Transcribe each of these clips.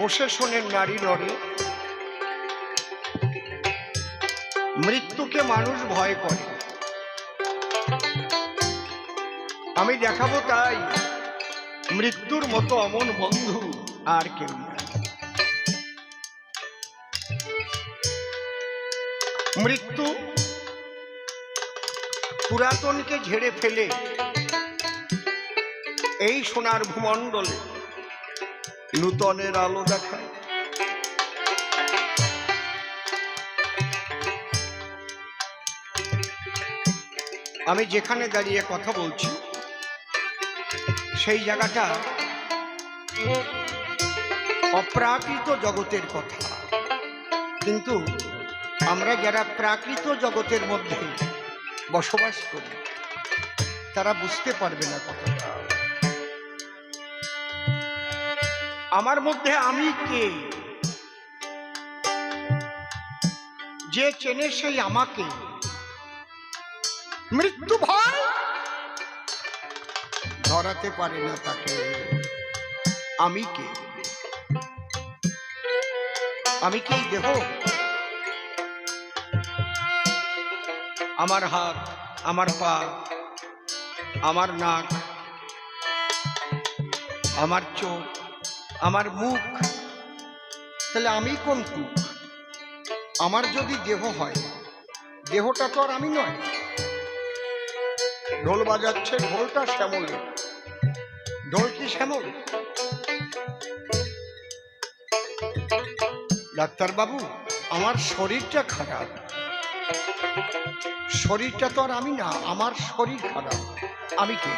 বসে শোনেন নারী লড়ে। মৃত্যুকে মানুষ ভয় করে। আমি দেখাবো তাই, মৃত্যুর মতো অমন বন্ধু আর কেউ মৃত্যু পুরাতনকে ঝেড়ে ফেলে, এই সোনার ভূমণ্ডলে নূতনের আলো দেখায় আমি যেখানে দাঁড়িয়ে কথা বলছি, সেই জায়গাটা অপ্রাকৃত জগতের কথা। কিন্তু আমরা যারা প্রাকৃত জগতের মধ্যে বসবাস করি, তারা বুঝতে পারবে না কথাটা। আমার মধ্যে আমি কে? যে চেনে সেই আমাকে। মৃত্যু ভয়? ধরাতে পারে না তাকে। আমি কে? আমি কি দেহ? আমার হাত, আমার পা, আমার নাক, আমার চোখ আমার মুখ, তাহলে আমি কোন টুক আমার যদি দেহ হয়, দেহটা তো আর আমি নয়। ঢোল বাজাচ্ছে, ঢোলটা শ্যামল ঢোল কি শ্যামল? ডাক্তার বাবু আমার শরীরটা খারাপ। শরীরটা তো আর আমি না, আমার শরীর খারাপ। আমি কে?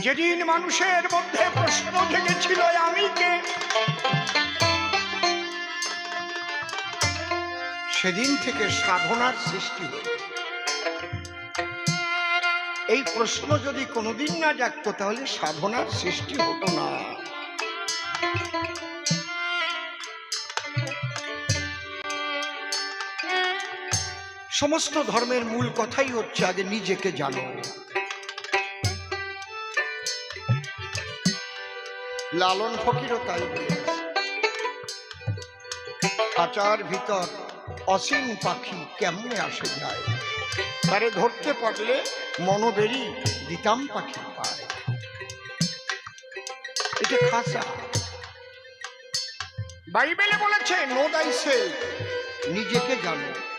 যেদিন মানুষের মধ্যে প্রশ্ন জেগেছিল আমি কে? সেদিন থেকে সাধনার সৃষ্টি হল। এই প্রশ্ন যদি কোনোদিন না জাগতো, তাহলে সাধনার সৃষ্টি হতো না। সমস্ত ধর্মের মূল কথাই হচ্ছে আগে নিজেকে জানো। লালন ফকিরও তাই খাঁচার ভিতর অসীম পাখি কেমনে আসে যায়? তারে ধরতে পারলে মনোবেরি দিতাম পাখি পায়। এটা খাঁচা। বাইবেলে বলেছে নো দাই নিজেকে জানো।